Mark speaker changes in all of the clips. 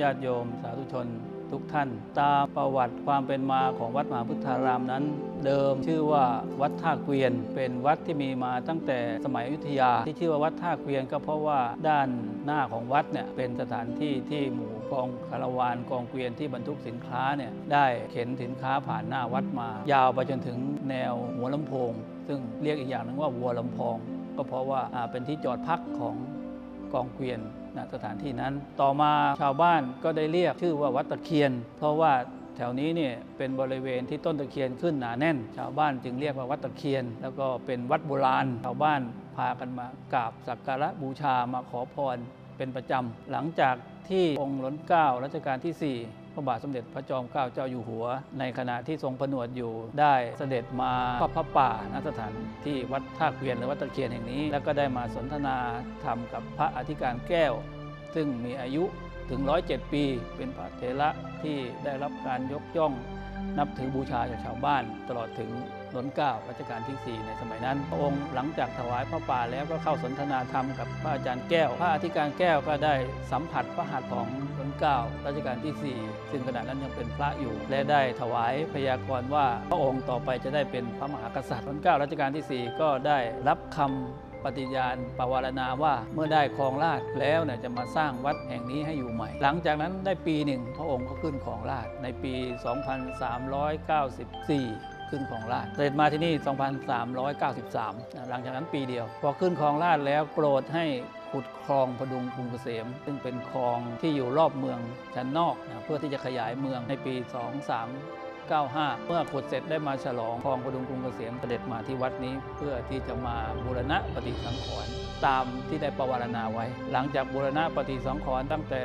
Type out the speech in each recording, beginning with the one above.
Speaker 1: ญาติโยม สาธุชน ทุกท่าน ตามประวัติความเป็นมาของวัดมหาพุทธารามนั้น เดิมชื่อว่าวัดท่าเกวียน เป็นวัดที่มีมาตั้งแต่สมัยอยุธยา ที่ชื่อว่าวัดท่าเกวียนก็เพราะว่าด้านหน้าของวัดเนี่ยเป็นสถานที่ที่หมู่กองคารวานกองเกวียนที่บรรทุกสินค้าเนี่ยได้เข็นสินค้าผ่านหน้าวัดมา ยาวไปจนถึงแนวหัวลำโพง ซึ่งเรียกอีกอย่างหนึงว่าวัวลำพอง ก็เพราะว่าเป็นที่จอดพักของ กองเกวียนณสถานที่นั้น ต่อมาชาวบ้านก็ได้เรียกชื่อว่าวัดตะเคียน เพราะว่าแถวนี้เนี่ยเป็นบริเวณที่ต้นตะเคียนขึ้นหนาแน่น ชาวบ้านจึงเรียกว่าวัดตะเคียน แล้วก็เป็นวัดโบราณ ชาวบ้านพากันมากราบสักการะบูชามาขอพรเป็นประจำ หลังจากที่องค์ล้นเกล้ารัชกาลที่ 4 พระบาทสมเด็จพระจอมเกล้าเจ้าอยู่หัว ในขณะที่ทรงผนวดอยู่ได้เสด็จมาทอดพระป่าณสถานที่วัดท่าเกวียนหรือวัดตะเคียนแห่งนี้ แล้วก็ได้มาสนทนาธรรมกับพระอธิการแก้ว ซึ่งมีอายุ ถึง 107 ปี เป็นพระเถระที่ได้รับการยกย่องนับถือบูชาจากชาวบ้าน ตลอดถึงล้นเก้ารัชกาลที่ 4 ในสมัยนั้น พระองค์หลังจากถวายพระป่าแล้วก็เข้าสนทนาธรรมกับพระอาจารย์แก้ว พระอธิการแก้วก็ได้สัมผัสพระหัตถ์ของล้นเก้ารัชกาลที่ 4 ซึ่งขณะนั้นยังเป็นพระอยู่ และได้ถวายพยากรณ์ว่าพระองค์ต่อไปจะได้เป็นพระมหากษัตริย์ล้นเก้ารัชกาลที่ 4 ก็ได้รับคำ ปฏิญาณปวารณาว่าเมื่อได้ครองราชแล้วเนี่ยจะมาสร้างวัดแห่งนี้ให้อยู่ใหม่ หลังจากนั้นได้ปีหนึ่งพระองค์ก็ขึ้นครองราชในปี 2394ขึ้นครองราชเสด็จมาที่นี่ 2393 หลังจากนั้นปีเดียว พอขึ้นครองราชแล้วโปรดให้ขุดคลองพดุงกรุงเกษม ซึ่งเป็นคลองที่อยู่รอบเมืองชั้นนอกนะเพื่อที่จะขยายเมืองในปี 23 95 เมื่อขุดเสร็จได้มาฉลองคลองพดุงกรุงเกษมเสด็จมาที่วัดนี้ เพื่อที่จะมาบูรณะปฏิสังขรณ์ตามที่ได้ประวารณาไว้ หลังจากบูรณะปฏิสังขรณ์ตั้งแต่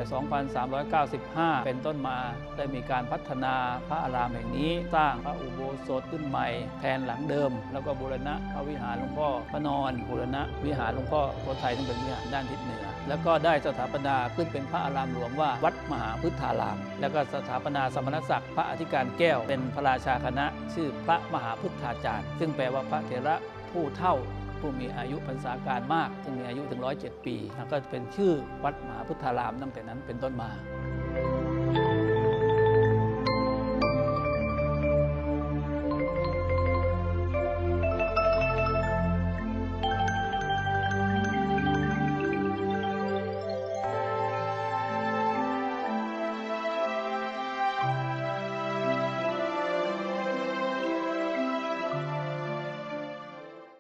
Speaker 1: 2395 เป็นต้นมาได้มีการพัฒนาพระอารามแห่งนี้ สร้างพระอุโบสถขึ้นใหม่แทนหลังเดิม แล้วก็บูรณะพระวิหารหลวงพ่อพระนอนบูรณะวิหารหลวงพ่อโพไทยซึ่งเป็นวิหารด้านทิศเหนือแล้วก็ได้สถาปนาขึ้นเป็นพระอารามหลวงว่า วัดมหาพุทธาราม แล้วก็สถาปนาสมณศักดิ์พระอธิการแก้วเป็นพระราชาคณะชื่อพระมหาพุทธาจารย์ ซึ่งแปลว่าพระเถระผู้เท่าผู้มีอายุพรรษาการมากซึ่งมีอายุถึง 107 ปีแล้วก็เป็นชื่อวัดมหาพุทธารามตั้งแต่นั้นเป็นต้นมา